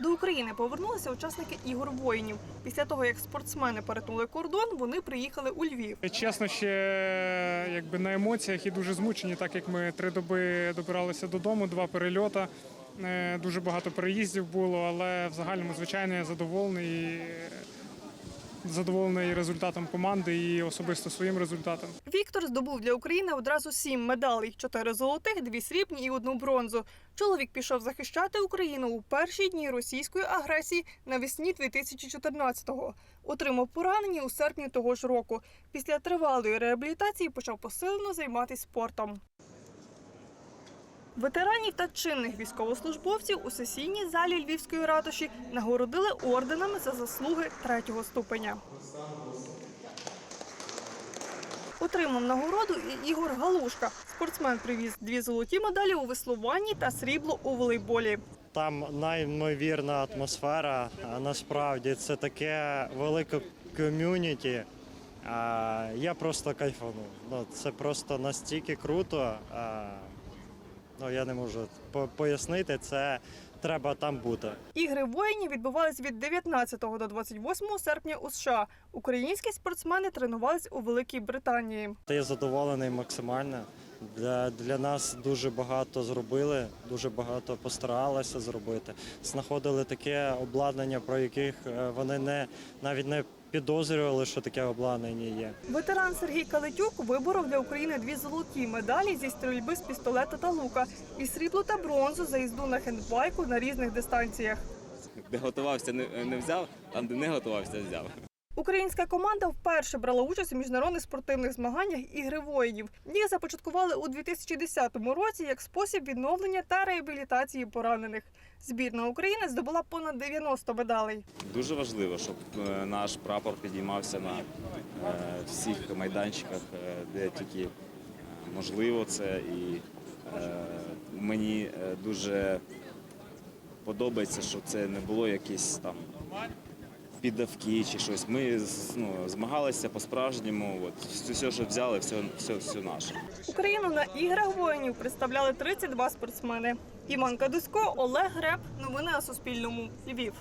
До України повернулися учасники ігор воїнів. Після того, як спортсмени перетнули кордон, вони приїхали у Львів. Чесно, ще якби на емоціях і дуже змучені, так як ми три доби добиралися додому, два перельота. Е, Дуже багато переїздів було, але в загальному, звичайно, я задоволений. Задоволений результатом команди і особисто своїм результатом. Віктор здобув для України одразу сім медалей: чотири золотих, дві срібні і одну бронзу. Чоловік пішов захищати Україну у перші дні російської агресії навесні 2014-го. Отримав поранення у серпні того ж року. Після тривалої реабілітації почав посилено займатися спортом. Ветеранів та чинних військовослужбовців у сесійній залі Львівської ратуші нагородили орденами за заслуги третього ступеня. Отримав нагороду і Ігор Галушка. Спортсмен привіз дві золоті медалі у веслуванні та срібло у волейболі. Там неймовірна атмосфера. Насправді це таке велике ком'юніті. Я просто кайфанув. Ну, це просто настільки круто. Ну, я не можу пояснити, це треба там бути. Ігри воїнів відбувались від 19 до 28 серпня у США. Українські спортсмени тренувались у Великій Британії. Та я задоволений максимально. Для, для нас дуже багато зробили, дуже багато постаралися зробити. Знаходили таке обладнання, про яких е, вони не навіть не підозрювали, що таке обладнання є. Ветеран Сергій Калитюк виборов для України дві золоті медалі зі стрільби з пістолета та лука і срібло та бронзу за їзду на хендбайку на різних дистанціях. Де готувався, не, не взяв, там, де не готувався, взяв. Українська команда вперше брала участь у міжнародних спортивних змаганнях ігри воїнів. Їх започаткували у 2010 році як спосіб відновлення та реабілітації поранених. Збірна України здобула понад 90 медалей. Дуже важливо, щоб е, наш прапор підіймався на е, всіх майданчиках, е, де тільки можливо це. І мені дуже подобається, що це не було якісь там піддавки чи щось. Ми ну, змагалися по-справжньому. От, все, що взяли, все, все, все наше. Україну на іграх воїнів представляли 32 спортсмени. Іван Кадусько, Олег Греб. Новини на Суспільному. Львів.